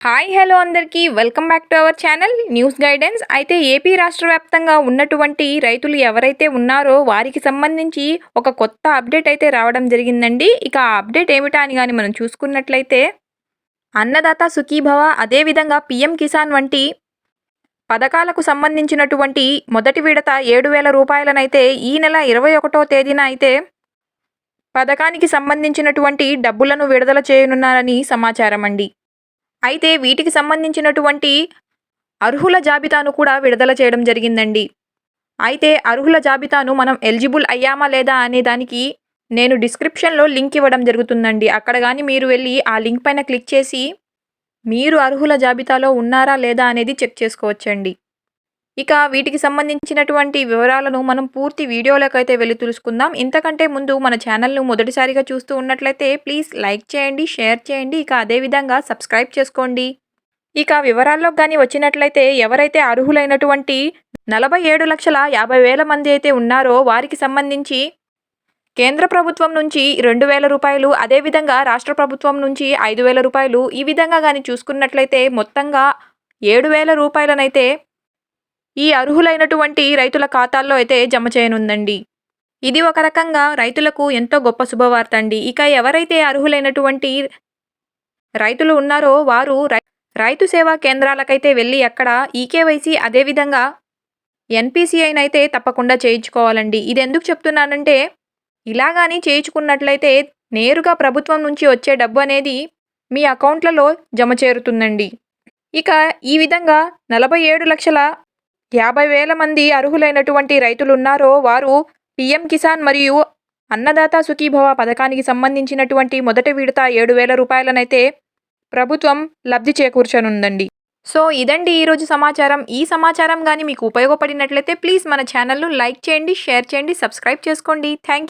Hi hello అందరికీ. Welcome back to our channel news guidance. అయితే AP రాష్ట్ర వ్యాప్తంగా ఉన్నటువంటి రైతులు ఎవరైతే ఉన్నారో వారికి సంబంధించి ఒక కొత్త అప్డేట్ అయితే రావడం జరిగిందండి. ఇక ఆ అప్డేట్ ఏమిటా అని కానీ మనం చూసుకున్నట్లయితే అన్నదాత సుఖీభవ అదేవిధంగా పిఎం కిసాన్ వంటి పథకాలకు సంబంధించినటువంటి మొదటి విడత ఏడు వేల రూపాయలనైతే ఈ నెల ఇరవై ఒకటో తేదీన అయితే పథకానికి సంబంధించినటువంటి డబ్బులను విడుదల చేయనున్నారని సమాచారం అండి అయితే వీటికి సంబంధించినటువంటి అర్హుల జాబితాను కూడా విడుదల చేయడం జరిగిందండి. అయితే అర్హుల జాబితాను మనం ఎలిజిబుల్ అయ్యామా లేదా అనే దానికి నేను డిస్క్రిప్షన్లో లింక్ ఇవ్వడం జరుగుతుందండి. అక్కడ కానీ మీరు వెళ్ళి ఆ లింక్ పైన క్లిక్ చేసి మీరు అర్హుల జాబితాలో ఉన్నారా లేదా అనేది చెక్ చేసుకోవచ్చండి. ఇక వీటికి సంబంధించినటువంటి వివరాలను మనం పూర్తి వీడియోలోకి అయితే వెళ్ళి తెలుసుకుందాం. ఇంతకంటే ముందు మన ఛానల్ను మొదటిసారిగా చూస్తూ ఉన్నట్లయితే ప్లీజ్ లైక్ చేయండి షేర్ చేయండి ఇక అదేవిధంగా సబ్స్క్రైబ్ చేసుకోండి. ఇక వివరాల్లోకి కానీ వచ్చినట్లయితే ఎవరైతే అర్హులైనటువంటి నలభై ఏడు లక్షల యాభై వేల మంది అయితే ఉన్నారో వారికి సంబంధించి కేంద్ర ప్రభుత్వం నుంచి రెండు వేల రూపాయలు అదేవిధంగా రాష్ట్ర ప్రభుత్వం నుంచి ఐదు వేల రూపాయలు ఈ విధంగా కానీ చూసుకున్నట్లయితే మొత్తంగా ఏడు వేల రూపాయలనైతే ఈ అర్హులైనటువంటి రైతుల ఖాతాల్లో అయితే జమ చేయనుందండి. ఇది ఒక రకంగా రైతులకు ఎంతో గొప్ప శుభవార్త అండి. ఇక ఎవరైతే అర్హులైనటువంటి రైతులు ఉన్నారో వారు రై- రైతు సేవా కేంద్రాలకైతే వెళ్ళి అక్కడ ఈకేవైసీ అదేవిధంగా ఎన్పిసిఐనైతే తప్పకుండా చేయించుకోవాలండి. ఇది ఎందుకు చెప్తున్నానంటే ఇలాగాని చేయించుకున్నట్లయితే నేరుగా ప్రభుత్వం నుంచి వచ్చే డబ్బు అనేది మీ అకౌంట్లలో జమ చేరుతుందండి. ఇక ఈ విధంగా నలభై ఏడు లక్షల యాభై వేల మంది అర్హులైనటువంటి రైతులు ఉన్నారో వారు పిఎం కిసాన్ మరియు అన్నదాత సుఖీభవ పథకానికి సంబంధించినటువంటి మొదటి విడత ఏడు వేల రూపాయలనైతే ప్రభుత్వం లబ్ధి చేకూర్చనుందండి. సో ఇదండి ఈరోజు సమాచారం. ఈ సమాచారం కానీ మీకు ఉపయోగపడినట్లయితే ప్లీజ్ మన ఛానల్ను లైక్ చేయండి షేర్ చేయండి సబ్స్క్రైబ్ చేసుకోండి. Thank you